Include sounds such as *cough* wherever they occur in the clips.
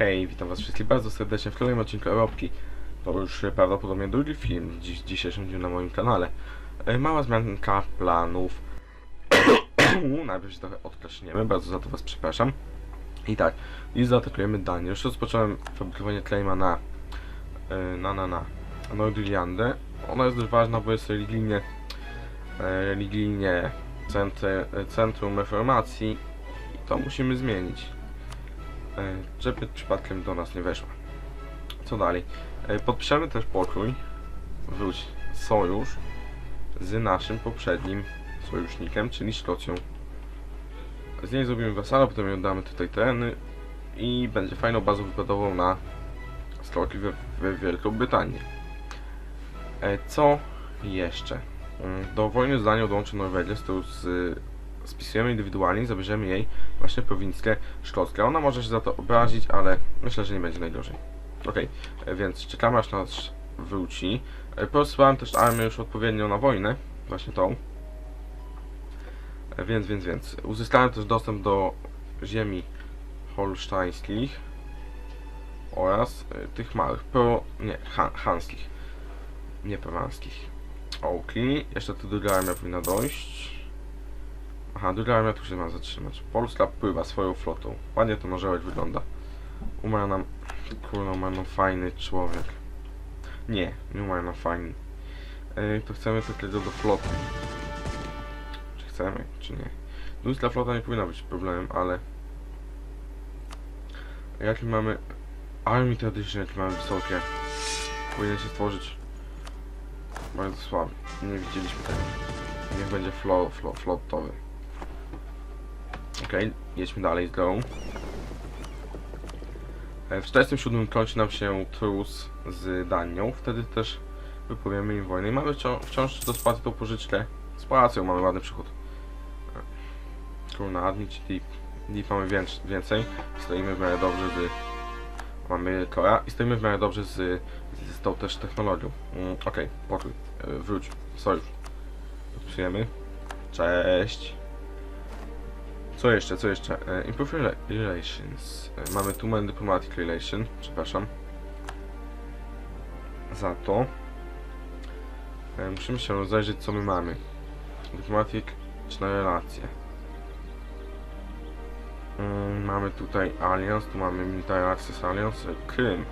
Hej, witam was wszystkich bardzo serdecznie w kolejnym odcinku Europki. To już prawdopodobnie drugi film w dziś, dzisiejszym dniu na moim kanale. E, Mała zmianka planów. *coughs* Najpierw się trochę odklaśniemy, bardzo za to was przepraszam. I tak, i zaatakujemy Danię. Już rozpocząłem fabrykowanie claima na e, na na na Nordirlandę. Ona jest dość ważna, bo jest religijnie religijnie centrum reformacji i to musimy zmienić żeby przypadkiem do nas nie weszła. Co dalej? E, Podpiszemy też pokój, wróć, sojusz z naszym poprzednim sojusznikiem, czyli Szkocją. Z niej zrobimy wasala, potem jej oddamy tutaj tereny i będzie fajną bazą wykładową na stoki we, we Wielką Brytanię. E, Co jeszcze? Mm, Do wojny z Danią dołączy Norwegia, z z, spisujemy indywidualnie, zabierzemy jej właśnie prowincję szkocką. Ona może się za to obrazić, ale myślę, że nie będzie najgorzej. Okej, e, więc czekamy aż nas wróci. E, Porozsyłałem też armię już odpowiednio na wojnę, właśnie tą. E, Więc, więc, więc. Uzyskałem też dostęp do ziemi holsztańskich oraz tych małych, pro, nie, han, hanskich, nie prowanskich. Okej, jeszcze tu druga armia powinna dojść. Aha, druga armia tu się ma zatrzymać. Polska pływa swoją flotą. Ładnie to marzełek wygląda. Umarł nam... Kurwa, umarł nam fajny człowiek. Nie, nie umarł nam fajny. Ej, to chcemy takiego do floty. Czy chcemy, czy nie? Ludzka flota nie powinna być problemem, ale... Jakie mamy... Armii tradycyjne, jakie mamy wysokie. Powinien się stworzyć... Bardzo słaby. Nie widzieliśmy tego. Niech będzie flo, flo, flotowy. Okej, jedźmy dalej z grą. E, W 47 kończy nam się trus z Danią, wtedy też wypowiemy im wojnę i mamy wciąż, do spłaty tą pożyczkę. Spłacą, mamy ładny przychód. E, admit deep. Deep mamy więc, więcej. Stoimy w miarę dobrze z... Mamy Kora i stoimy w miarę dobrze z, z, z tą też technologią. Mm, Okej, pokój. E, Wróć. Sojusz. Podpisujemy. Cześć. Co jeszcze, co jeszcze? E, improve rela Relations. E, mamy tu Human Diplomatic Relation, przepraszam. Za to. E, musimy się rozejrzeć, co my mamy. Diplomatic czy na relacje. Mm, mamy tutaj Alliance, tu mamy Military Access Alliance, e, Krym.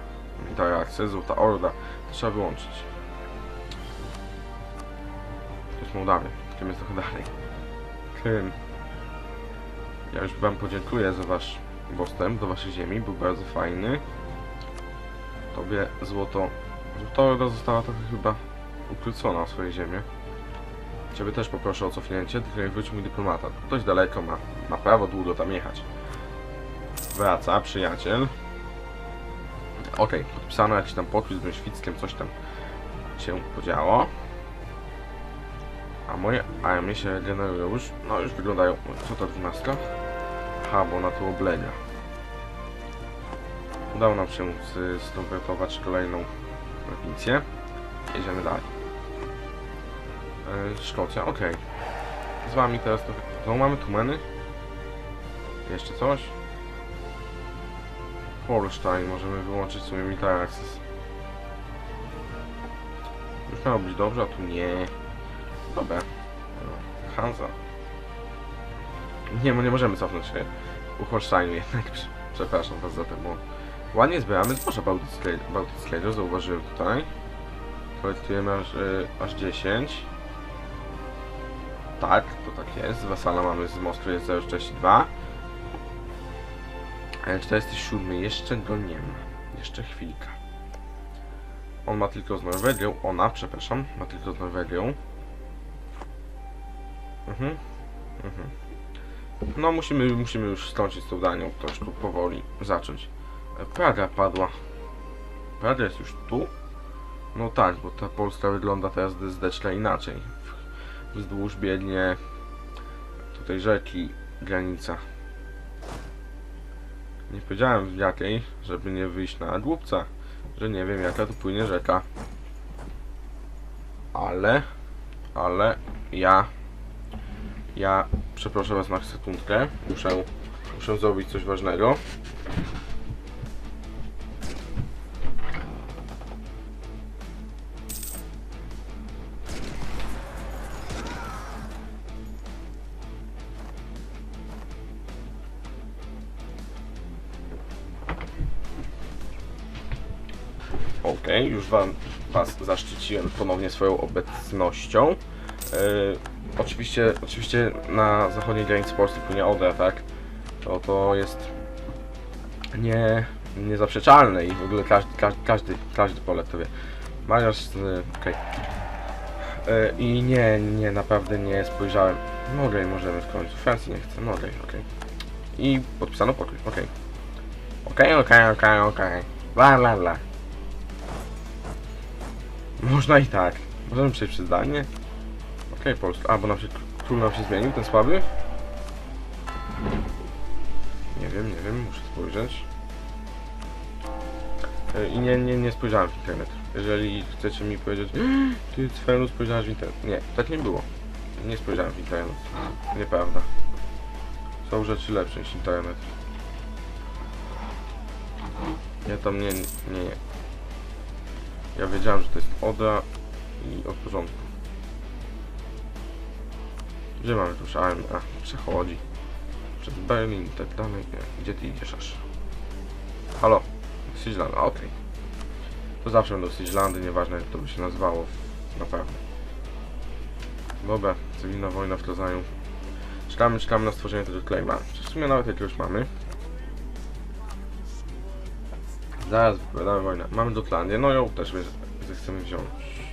Military Access, Złota Orda. To trzeba wyłączyć. To jest Mołdawia, Krym jest trochę dalej. Krym. Ja już wam podziękuję za wasz dostęp do waszej ziemi, był bardzo fajny. Tobie złoto... Złota Orda została trochę chyba ukrócona w swojej ziemię. Ciebie też poproszę o cofnięcie, tylko wróci mój dyplomata. Dość daleko ma, ma prawo długo tam jechać. Wraca, przyjaciel. Okej, podpisano jakiś tam pokój z Brunświckiem, coś tam się podziało. A moje armie się generują już, no już wyglądają, co to 12? Aha, bo na tu oblega. Udało nam się z- skonwertować kolejną prowincję. Jedziemy dalej. Yy, Szkocja, okej. Z wami teraz trochę... Znowu mamy tumeny? Jeszcze coś? Holstein, możemy wyłączyć sobie Military Access. Już miało być dobrze, a tu nie. Dobra. Hansa. Nie, nie możemy cofnąć się u Holsteinu jednak. *laughs* Przepraszam was za to, bo ładnie zbieramy zboża bałtyckie, bałtyckiego, zauważyłem tutaj. Kolektujemy aż, y, aż 10. Tak, to tak jest. Wasala mamy z Moskwy jest 042. E, 47. Jeszcze go nie ma. Jeszcze chwilkę. On ma tylko z Norwegią. Ona, przepraszam, ma tylko z Norwegią. Mhm. No musimy, musimy już skończyć tą Danią troszkę powoli zacząć. E, Praga padła. Praga jest już tu? No tak, bo ta Polska wygląda teraz zdecznie inaczej. Wzdłuż biegnie tutaj rzeki granica. Nie powiedziałem w jakiej, żeby nie wyjść na głupca, że nie wiem jaka tu płynie rzeka. Ale, ale ja ja przepraszam Was na sekundkę. Muszę, muszę zrobić coś ważnego. Ok, już Wam Was zaszczyciłem ponownie swoją obecnością. Yy, oczywiście, oczywiście na zachodniej granicy Polski płynie Odra, tak? To to jest nie, niezaprzeczalne i w ogóle każdy, każdy, każdy, każdy Polak to wie. Mariusz, yy, okej. Yy, I nie, nie, naprawdę nie spojrzałem. No okej, możemy w końcu. Francji nie chcę, no okej, okej. I podpisano pokój, okej. Okej, okej, okej, okej. Bla, bla, bla. Można i tak. Możemy przejść przez zdanie. Polska. A, bo nam się król nam się zmienił, ten słaby? Nie wiem, nie wiem, muszę spojrzeć. E, I nie, nie, nie spojrzałem w internet. Jeżeli chcecie mi powiedzieć, ty Cfelu spojrzałeś w internet. Nie, tak nie było. Nie spojrzałem w internet. Nieprawda. Są rzeczy lepsze niż internet. Ja tam nie, nie, nie. Ja wiedziałem, że to jest Oda i od porządku. Gdzie mamy tu szałem? A, przechodzi. Przez Berlin tak dalej. Gdzie ty idziesz aż? Halo? Sigland, a, okej. To zawsze będą Siglandy, nieważne jak to by się nazywało. Naprawdę. Dobra, cywilna wojna w Tlazaniu. Czekamy, czekamy na stworzenie tego claima. W sumie nawet jakiegoś mamy. Zaraz wypowiadamy wojnę. Mamy Dotlandię, no ją też chcemy wziąć.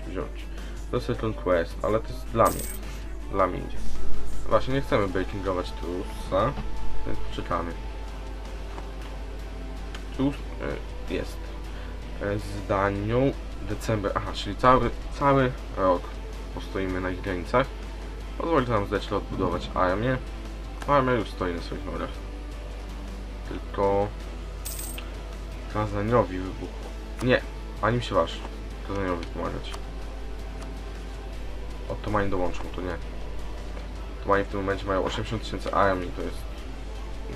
wziąć. To jest Quest, ale to jest dla mnie. Dla mnie idzie. Właśnie nie chcemy bakingować Trusa, więc poczekamy. Trus y, jest. Y, z Danią December, aha, czyli cały, cały rok postoimy na ich granicach. Pozwoli nam zdać odbudować armię. Armia już stoi na swoich nogach. Tylko... Kazaniowi wybuchło. Nie, ani się waż. Kazaniowi pomagać. Ottomani dołączą, to nie. Ottomani w tym momencie mają 80 tysięcy armii, to jest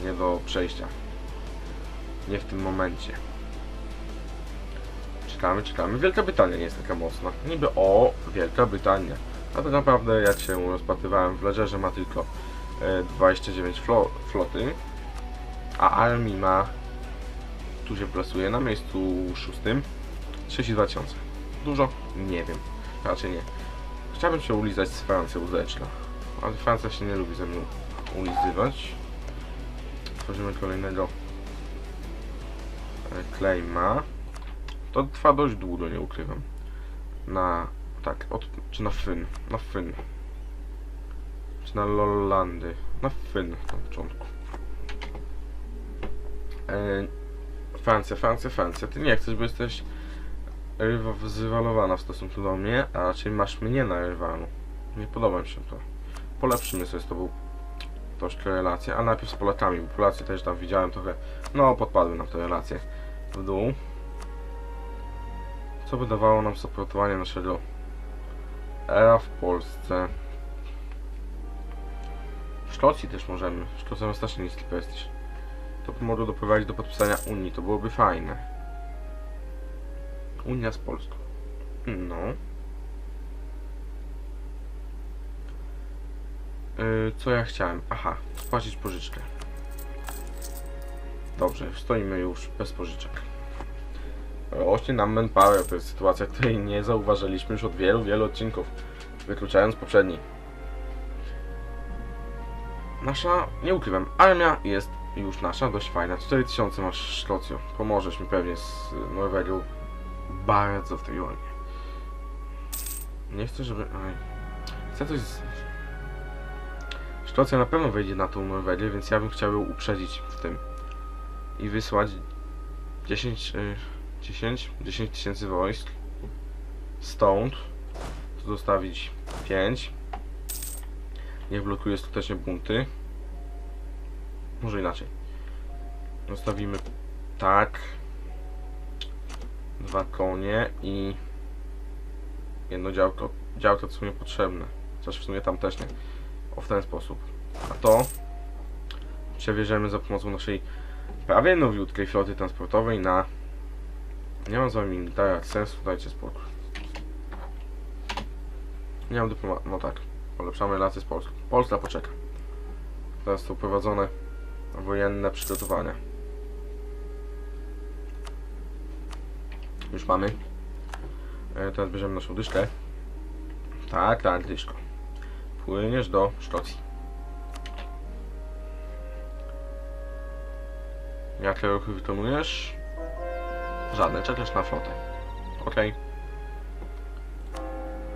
nie do przejścia. Nie w tym momencie. Czekamy, czekamy. Wielka Brytania nie jest taka mocna. Niby o, Wielka Brytania. A tak naprawdę jak się rozpatrywałem w Ledgerze ma tylko e, 29 flo floty, a armii ma tu się plasuje na miejscu szóstym 32 tysiące. Dużo? Nie wiem. Raczej nie. Chciałbym się ulizać z Francją zleczna, ale Francja się nie lubi ze mną ulizywać. Tworzymy kolejnego e, claima. To trwa dość długo, nie ukrywam. Na tak, od, czy na Fyn? Na Fyn. Czy na Lollandy? Na Fyn na początku. E, Francja, Francja, Francja. Ty nie chcesz, bo jesteś rywa- w stosunku do mnie, a raczej masz mnie na rywanu. Nie podoba mi się to. Polepszymy sobie z tobą troszkę relacje, a najpierw z Polakami, bo Polacy też tam widziałem trochę, no podpadły nam te relacje w dół. Co by dawało nam supportowanie naszego era w Polsce. W Szkocji też możemy. Szkocja ma strasznie niski prestiż. To by mogło doprowadzić do podpisania Unii, to byłoby fajne. Unia z Polską. No. Co ja chciałem? Aha, spłacić pożyczkę. Dobrze, stoimy już bez pożyczek. Rośnie nam manpower, to jest sytuacja, której nie zauważyliśmy już od wielu, wielu odcinków, wykluczając poprzedni. Nasza, nie ukrywam, armia jest już nasza, dość fajna. 4000 masz Szkocjo. Pomożesz mi pewnie z Norwegią bardzo w tej wojnie. Nie chcę, żeby... Aj. Chcę coś z... Szkocja na pewno wejdzie na tą Norwegię, więc ja bym chciał ją uprzedzić w tym. I wysłać 10... Y 10, 10 tysięcy wojsk. Stąd zostawić 5 niech blokuje skutecznie bunty. Może inaczej. Zostawimy tak. Dwa konie i jedno działko działko co mi potrzebne. Chociaż w sumie tam też nie. O w ten sposób a to przewieziemy za pomocą naszej prawie nowiutkiej floty transportowej na nie mam z wami militara sensu, dajcie spokój. Nie mam dyploma... No tak. Polepszamy relacje z Polską. Polska poczeka. Teraz są prowadzone wojenne przygotowania. Już mamy E, teraz bierzemy naszą dyszkę. Tak, tak, dyszko. Płyniesz do Szkocji. Jakie ruchy wykonujesz? Żadne, czekasz na flotę. Okej.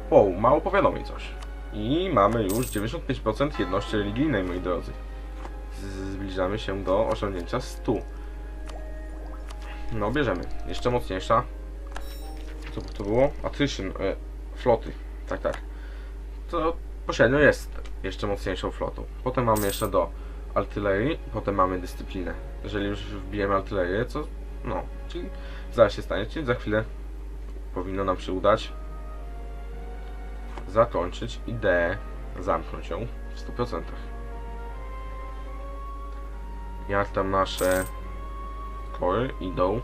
Wow, mało powiadomień coś. I mamy już 95% jedności religijnej, moi drodzy. Zbliżamy się do osiągnięcia 100. No, bierzemy. Jeszcze mocniejsza. Co by to było? Attrition, e, floty. Tak, tak. To pośrednio jest jeszcze mocniejszą flotą. Potem mamy jeszcze do artylerii, potem mamy dyscyplinę. Jeżeli już wbijemy artylerię, co no, czyli zaraz się stanie, czyli za chwilę powinno nam się udać zakończyć ideę, zamknąć ją w 100%. Jak tam nasze kory idą?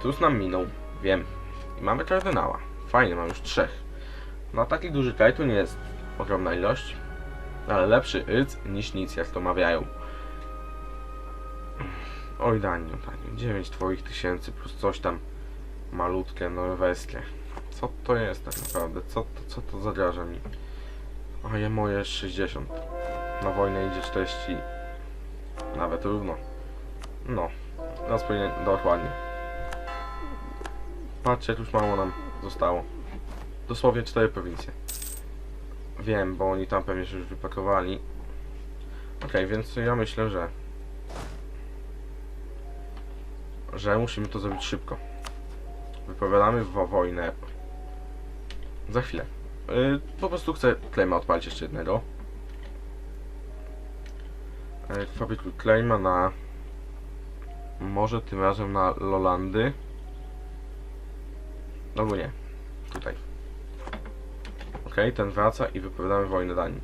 Trus nam minął, wiem. I mamy kardynała. Fajnie, mam już trzech. Na taki duży kraj to nie jest ogromna ilość, ale lepszy ryc niż nic, jak to mawiają. Oj, Daniu, Daniu, 9 twoich tysięcy plus coś tam malutkie, norweskie. Co to jest tak naprawdę? Co to, co to zagraża mi? A ja moje 60. Na wojnę idzie 40. Nawet równo. No. Teraz powinien... Dokładnie. Patrzcie, jak już mało nam zostało. Dosłownie 4 prowincje. Wiem, bo oni tam pewnie się już wypakowali. Okej, więc ja myślę, że... Że musimy to zrobić szybko. Wypowiadamy wo wojnę za chwilę. Yy, po prostu chcę claima odpalić jeszcze jednego. Yy, fabrykuj claima na... Może tym razem na Lolandy. Albo nie. Tutaj. Ok, ten wraca i wypowiadamy wojnę Danii.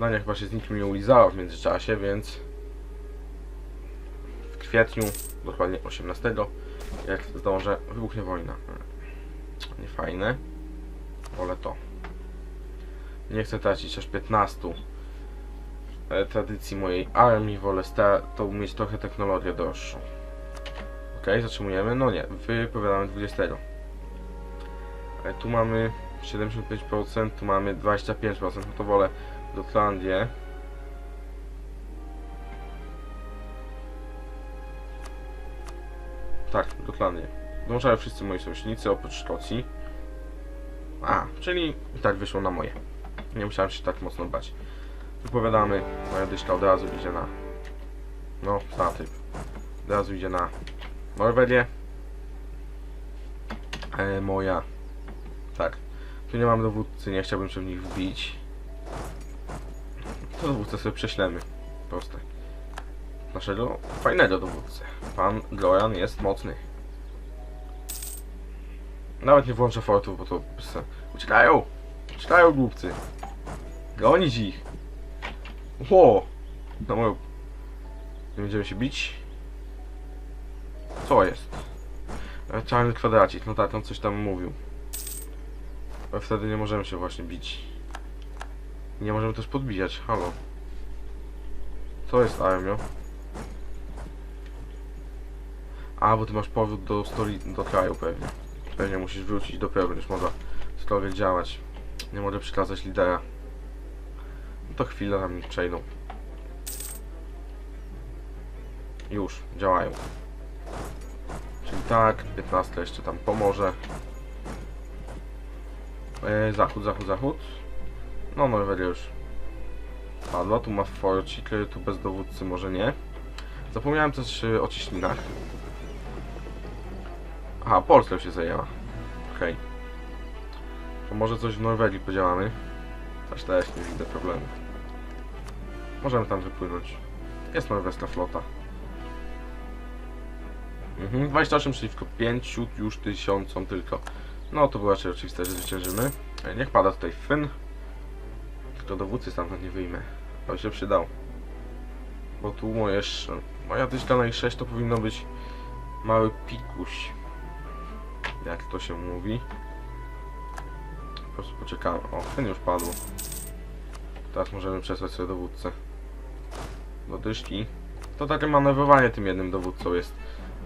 Dania chyba się z nikim nie ulizała w międzyczasie, więc... W kwietniu, dokładnie 18, jak zdążę, wybuchnie wojna. Nie fajne. Wolę to. Nie chcę tracić aż 15 e, tradycji mojej armii. Wolę to mieć trochę technologię droższą. Ok, zatrzymujemy. No nie, wypowiadamy 20. E, tu mamy 75%, tu mamy 25%. No to wolę Gotlandię. Tak, Gotlandię. Dołączają wszyscy moi sojusznicy oprócz Szkocji. A, czyli i tak wyszło na moje. Nie musiałem się tak mocno bać. Wypowiadamy, moja dyszka od razu idzie na... No, na typ. Od razu idzie na Norwegię. E, moja... Tak. Tu nie mam dowódcy, nie chciałbym się w nich wbić. To dowódcę sobie prześlemy. Proste. Naszego fajnego dowódcę. Pan Gloran jest mocny. Nawet nie włączę fortów, bo to... Uciekają! Uciekają głupcy! Gonić ich! Ło! Na moją... Nie będziemy się bić? Co jest? Czarny kwadracik, no tak, on coś tam mówił. Ale wtedy nie możemy się właśnie bić. Nie możemy też podbijać, halo. Co jest armio? A, bo ty masz powrót do stoli... do kraju pewnie. Pewnie musisz wrócić i dopiero będziesz mogła cokolwiek działać. Nie mogę przekazać lidera. No to chwilę niech przejdą. Już, działają. Czyli tak, 15 jeszcze tam pomoże. E, zachód, zachód, zachód. No, Norwegia już padła. Tu ma forcik, e, tu bez dowódcy może nie. Zapomniałem też o cieśninach. Aha, Polska się zajęła. Okej. To może coś w Norwegii podziałamy. Też też nie widzę problemu. Możemy tam wypłynąć. Jest norweska flota. Mhm, 28 przeciwko 5 już tysiącom tylko. No to było raczej oczywiste, że zwyciężymy. E, Niech pada tutaj Fyn. Tylko dowódcy stamtąd nie wyjmę. To się przydał. Bo tu moje, moja dyszka na ich 6 to powinno być mały pikuś. Jak to się mówi. Po prostu poczekamy. O, Fyn już padł. Teraz możemy przesłać sobie dowódcę. Do dyszki. To takie manewrowanie tym jednym dowódcą jest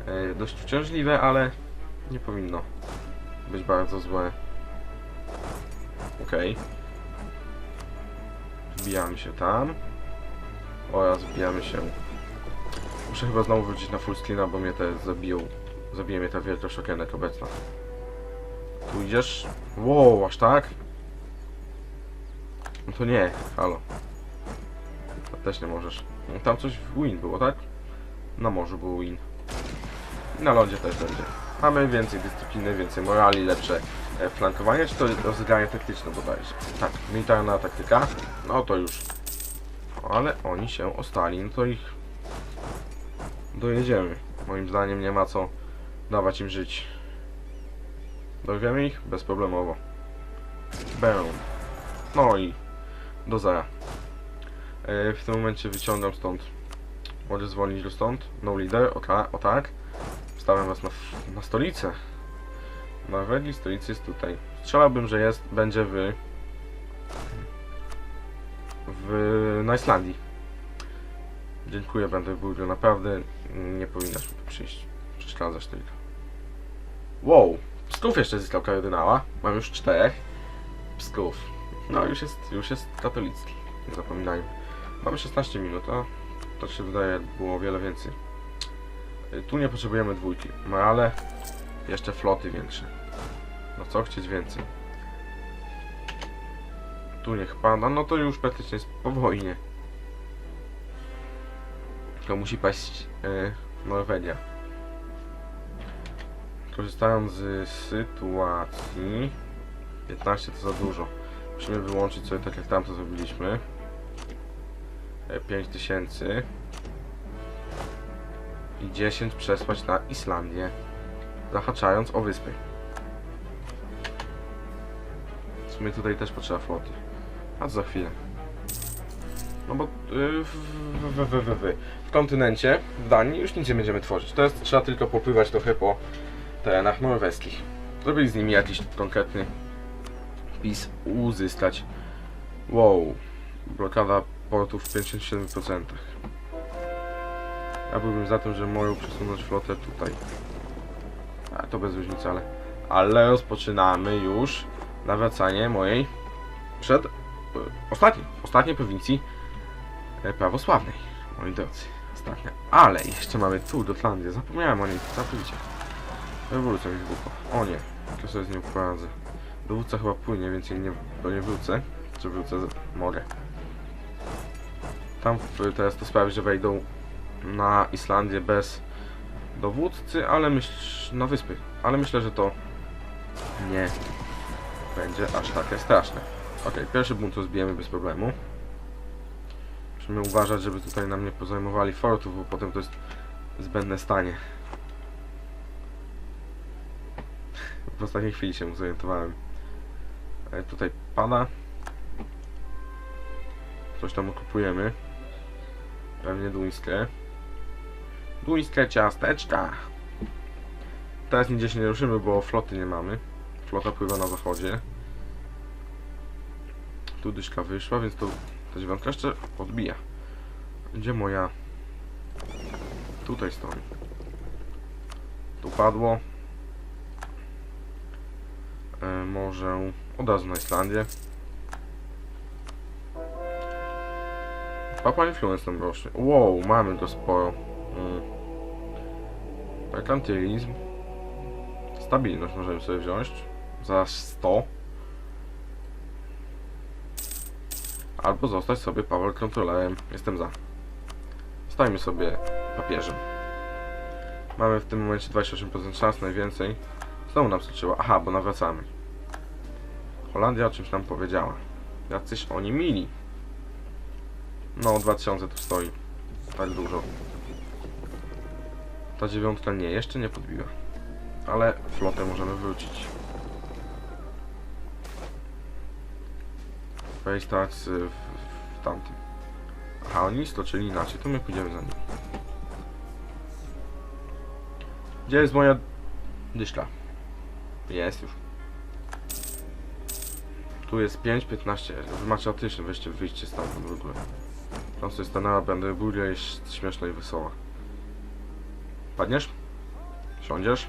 e, dość uciążliwe, ale Nie powinno być bardzo złe. Okej. Wbijamy się tam. Oraz wbijamy się. Muszę chyba znowu wrócić na full screena, bo mnie te zabiją. Zabije mnie ta wielkość okienek obecna. Tu idziesz? Wow, aż tak? No to nie, halo. To też nie możesz. No, Tam coś w win było, tak? Na morzu był win. I na lądzie też będzie. Mamy więcej dyscypliny, więcej morali, lepsze e, flankowanie, czy to rozegranie taktyczne bodajże. Tak, militarna taktyka, no to już. Ale oni się ostali, no to ich dojedziemy. Moim zdaniem nie ma co dawać im żyć. Dorwiemy ich? Bezproblemowo. Będą. No i do zera. E, w tym momencie wyciągam stąd. Mogę zwolnić go stąd. No leader, o, o tak. Wstawiam was na, na stolicę. Norwegii stolicy jest tutaj. Strzelałbym, że jest, będzie w w na Islandii. Dziękuję, będę był naprawdę nie powinnaś mi tu przyjść. Przeszkadzasz tylko. Wow! Psków jeszcze zyskał kardynała. Mam już czterech. Psków. No już jest, już jest katolicki. Nie zapominajmy. Mamy 16 minut, a to się wydaje było o wiele więcej. Tu nie potrzebujemy dwójki. Morale, jeszcze floty większe. No co chcieć więcej. Tu niech pada, no to już praktycznie jest po wojnie. To musi paść yy, Norwegia. Korzystając z sytuacji 15 to za dużo. Musimy wyłączyć sobie tak jak tam to zrobiliśmy. E, 5000 i 10 przesłać na Islandię, zahaczając o wyspy. W sumie tutaj też potrzeba floty. A za chwilę. No bo yy, w, w, w, w, w, w kontynencie, w Danii już nic nie będziemy tworzyć. Teraz trzeba tylko popływać trochę po terenach norweskich. Zrobili z nimi jakiś konkretny wpis uzyskać. Wow. Blokada portów w 57%. Ja byłbym za tym, że moją przesunąć flotę tutaj. A to bez różnicy, ale... Ale rozpoczynamy już nawracanie mojej przed... ostatniej, ostatniej prowincji e, prawosławnej. Moi drodzy, ostatnia. Ale jeszcze mamy tu Gotlandię. Zapomniałem o niej, całkowicie. Rewolucja mi wybuchła. O nie, to sobie z nią poradzę. Dowódca chyba płynie, więc jej nie, bo nie wrócę. Czy wrócę? Mogę. Tam teraz to sprawi, że wejdą na Islandię bez dowódcy, ale myśl na wyspy. Ale myślę, że to nie będzie aż takie straszne. Ok, pierwszy bunt rozbijemy bez problemu. Musimy uważać, żeby tutaj nam nie pozajmowali fortów, bo potem to jest zbędne stanie. W ostatniej chwili się zorientowałem. E, tutaj pada. Coś tam okupujemy. Pewnie duńskie. Duńskie ciasteczka. Teraz nigdzie się nie ruszymy, bo floty nie mamy. Flota pływa na zachodzie. Tu dyszka wyszła, więc to ta dziewiątka jeszcze odbija. Gdzie moja? Tutaj stoi. Tu padło. E, może od razu na Islandię. Papa Influence tam rośnie. Wow, mamy go sporo. Mm. Merkantylizm. Stabilność możemy sobie wziąć. Za 100. Albo zostać sobie power kontrolerem. Jestem za. Stajmy sobie papieżem. Mamy w tym momencie 28% szans, najwięcej. Znowu nam skoczyło. Aha, bo nawracamy. Holandia o czymś nam powiedziała. Jacyś oni mili. No, 2000 tu stoi. Tak dużo. Ta dziewiątka nie, jeszcze nie podbiła. Ale flotę możemy wrócić. Wejść tak w, w, w tamtym. Aha, oni stoczyli inaczej, to my pójdziemy za nim. Gdzie jest moja dyszka? Jest już. Tu jest 5, 15. Wy macie weźcie, wyjście stamtąd w ogóle. Tam sobie stanęła, będę burlia jest śmieszna i wesoła. Padniesz? Siądziesz?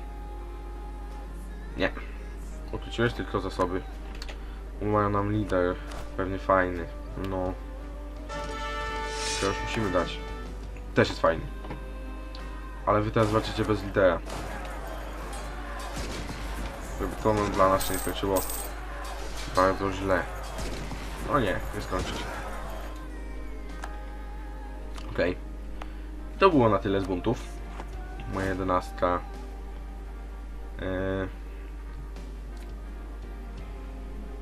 Nie. Ukróciłeś tylko zasoby. Umarł nam lider. Pewnie fajny. No. To już musimy dać. Też jest fajny. Ale wy teraz walczycie bez lidera. Żeby to dla nas nie skończyło bardzo źle. No nie, nie skończy się. Okej. To było na tyle z buntów. Moja jedenastka. Eee,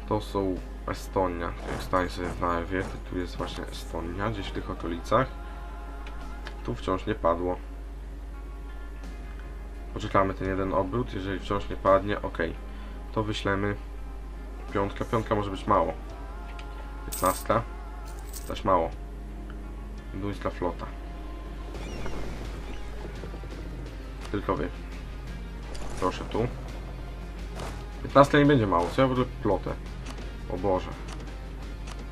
to są Estonia. Jak stań sobie w narwie, to tu jest właśnie Estonia, gdzieś w tych okolicach. Tu wciąż nie padło. Poczekamy ten jeden obrót, jeżeli wciąż nie padnie, ok. To wyślemy piątka. Piątka może być mało. 15. Też mało. Duńska flota. Tylko wy. Proszę tu. 15 nie będzie mało. Co ja w ogóle plotę? O Boże.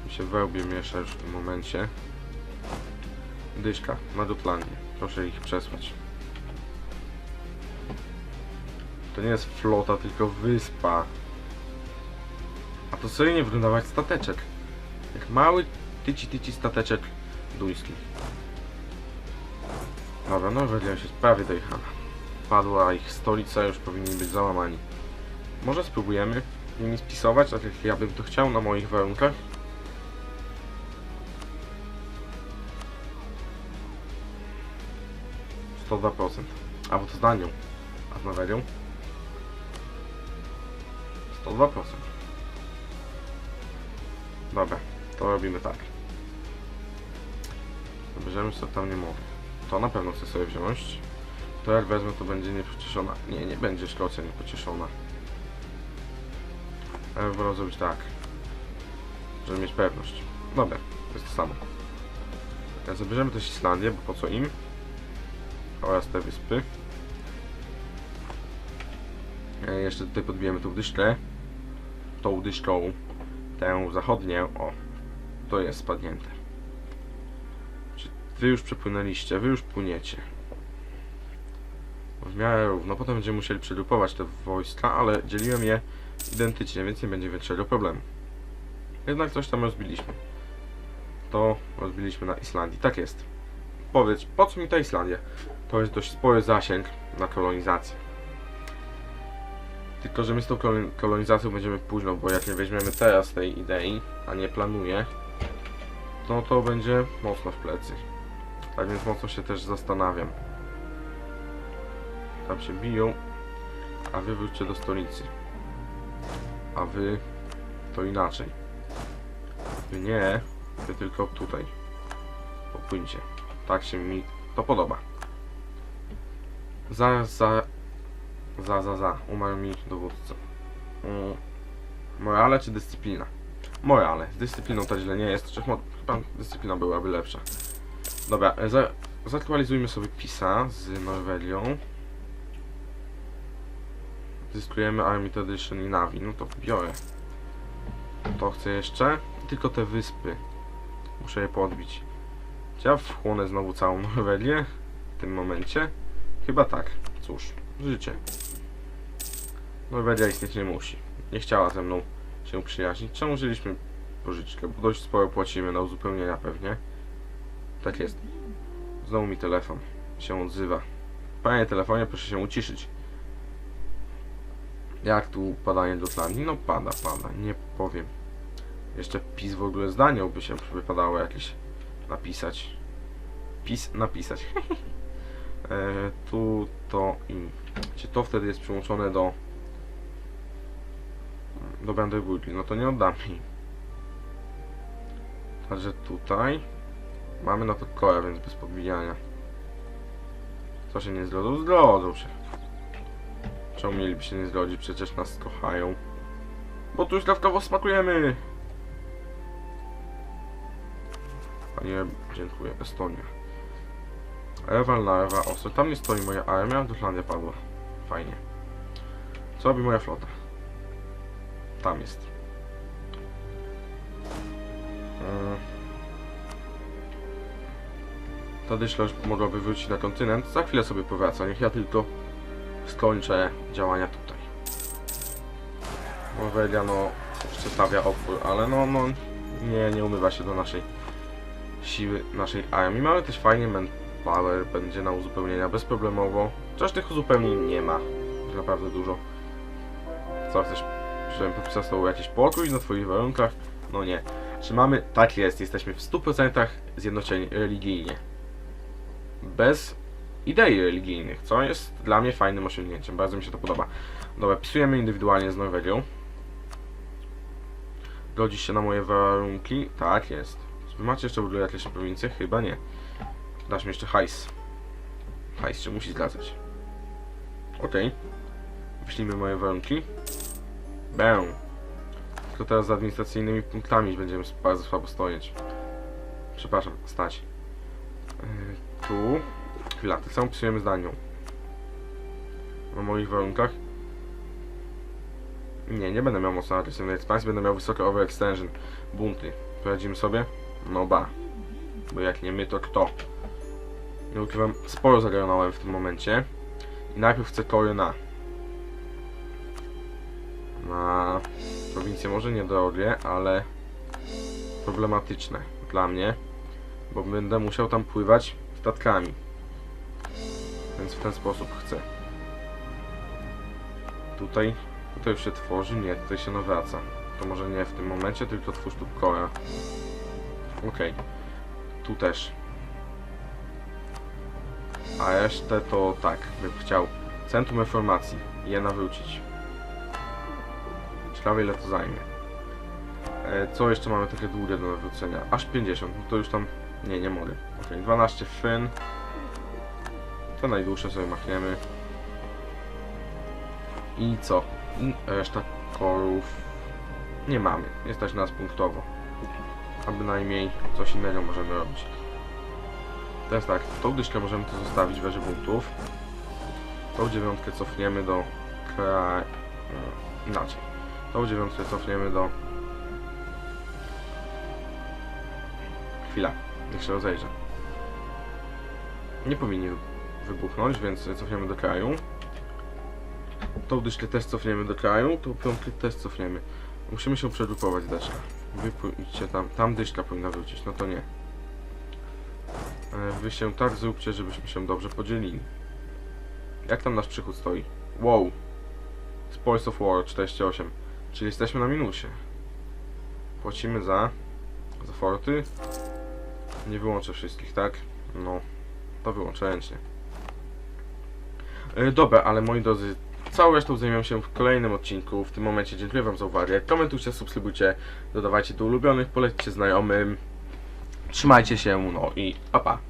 Mi się wełbie miesza już w tym momencie. Dyszka na Gotlandię. Proszę ich przesłać. To nie jest flota, tylko wyspa. A to sobie nie wyglądało jak stateczek. Jak mały, tyci tyci stateczek duński. Dobra, no już jest prawie dojechana. Padła ich stolica, już powinni być załamani. Może spróbujemy nimi spisować, tak jak ja bym to chciał na moich warunkach. Sto dwa procent. A bo to z Danią. A z Norwegią? 102%. Dobra, to robimy tak. Bierzemy sobie tam nie mogę. To na pewno chcę sobie wziąć. To jak wezmę, to będzie niepocieszona. Nie, nie będzie Szkocja niepocieszona. Ale wolę zrobić tak. Żeby mieć pewność. Dobra, to jest to samo. Zabierzemy też Islandię, bo po co im? Oraz te wyspy. E, Jeszcze tutaj podbijemy tą dyszkę. Tą dyszką. Tę zachodnię. O. To jest spadnięte. Czy wy już przepłynęliście? Wy już płyniecie. W miarę równo. Potem będziemy musieli przegrupować te wojska, ale dzieliłem je identycznie, więc nie będzie większego problemu. Jednak coś tam rozbiliśmy. To rozbiliśmy na Islandii. Tak jest. Powiedz, po co mi ta Islandia? To jest dość spory zasięg na kolonizację. Tylko, że my z tą kolon- kolonizacją będziemy późno, bo jak nie weźmiemy teraz tej idei, a nie planuję, no to będzie mocno w plecy. Tak więc mocno się też zastanawiam. Tam się biją, a wy wróćcie do stolicy. A wy to inaczej. Wy nie, wy tylko tutaj. Popłyńcie. Tak się mi to podoba. Zaraz za za, za, za. Umarł mi dowódca. Mm. Morale czy dyscyplina? Morale. Z dyscypliną to źle nie jest. Chyba dyscyplina byłaby lepsza. Dobra, e, za, zaktualizujmy sobie PISA z Norwegią. Zyskujemy Army Tradition i Navi. No to biorę. To chcę jeszcze. Tylko te wyspy. Muszę je podbić. Czy ja wchłonę znowu całą *laughs* Norwegię? W tym momencie? Chyba tak. Cóż, życie. Norwegia istnieć nie musi. Nie chciała ze mną się przyjaźnić. Czemu wzięliśmy pożyczkę? Bo dość sporo płacimy na uzupełnienia pewnie. Tak jest. Znowu mi telefon się odzywa. Panie telefonie, proszę się uciszyć. Jak tu padanie do Islandii? No pada, pada. Nie powiem. Jeszcze PiS w ogóle zdanią by się wypadało jakieś napisać. PiS napisać. *laughs* e, tu to i. Czy to wtedy jest przyłączone do do Brandenburgii, no to nie oddam jej. Także tutaj mamy na to więc bez podbijania. Co się nie zgodzą? Zgodzą się. Czemu mieliby się nie zgodzić? Przecież nas kochają. Bo tu ślawkowo smakujemy! Panie, dziękuję. Estonia. Ewa Larwa, Ostro. Tam nie stoi moja armia, Duslandia padła. Fajnie. Co robi moja flota? Tam jest. Ta dyszla już mogłaby wrócić na kontynent. Za chwilę sobie powraca. Niech ja tylko skończę działania tutaj. Nowelia no jeszcze stawia opór, ale no, no nie, nie umywa się do naszej siły, naszej armii. Mamy też fajnie manpower, będzie na uzupełnienia bezproblemowo. Chociaż tych uzupełnień nie ma naprawdę dużo. Co chcesz, żebym podpisał z tobą jakiś pokój na twoich warunkach? No nie. Czy mamy? Tak jest, jesteśmy w 100% zjednoczeni religijnie. Bez idei religijnych, co jest dla mnie fajnym osiągnięciem. Bardzo mi się to podoba. Dobra, pisujemy indywidualnie z Norwegią. Godzisz się na moje warunki? Tak, jest. Czy wy macie jeszcze w ogóle jakieś prowincje? Chyba nie. Dasz mi jeszcze hajs. Hajs się musi zgadzać. Okej. Wyślijmy moje warunki. Bę. Tylko teraz z administracyjnymi punktami będziemy bardzo słabo stoić. Przepraszam, stać. Yy, tu. Chwila, tak samo pisujemy zdanią. Na moich warunkach. Nie, nie będę miał mocno agresywnej ekspansji, będę miał wysokie overextension. Bunty. Poradzimy sobie? No ba. Bo jak nie my, to kto? Nie ukrywam, sporo zagarnąłem w tym momencie. I najpierw chcę tory na. Na prowincje może niedrogie, ale problematyczne dla mnie. Bo będę musiał tam pływać statkami. Więc w ten sposób chcę. Tutaj, tutaj już się tworzy, nie, tutaj się nawraca. To może nie w tym momencie, tylko twórz tu kora. Okej. Tu też. A resztę to tak, bym chciał Centrum Informacji je nawrócić. Ciekawe ile to zajmie. E, co jeszcze mamy takie długie do nawrócenia? Aż 50, no to już tam... Nie, nie mogę. Ok, 12 fyn. To najdłuższe sobie machniemy. I co? Reszta korów nie mamy. Nie stać nas punktowo. A bynajmniej coś innego możemy robić. Teraz tak, tą dyszkę możemy tu zostawić w razie punktów. Tą dziewiątkę cofniemy do kraju... Inaczej. Tą dziewiątkę cofniemy do... Chwila, niech się rozejrzę. Nie powinni wybuchnąć, więc cofniemy do kraju. Tą dyszkę też cofniemy do kraju, tą piątkę też cofniemy. Musimy się przegrupować deszka. Wy pójdźcie tam, tam dyszka powinna wrócić, no to nie. E, Wy się tak zróbcie, żebyśmy się dobrze podzielili. Jak tam nasz przychód stoi? Wow. Spoils of War 48. Czyli jesteśmy na minusie. Płacimy za... za forty. Nie wyłączę wszystkich, tak? No. To wyłączę ręcznie. E, dobra, ale moi drodzy, całą resztą zajmiemy się w kolejnym odcinku. W tym momencie dziękuję wam za uwagę. Komentujcie, subskrybujcie, dodawajcie do ulubionych, polećcie znajomym. Trzymajcie się, no i pa pa.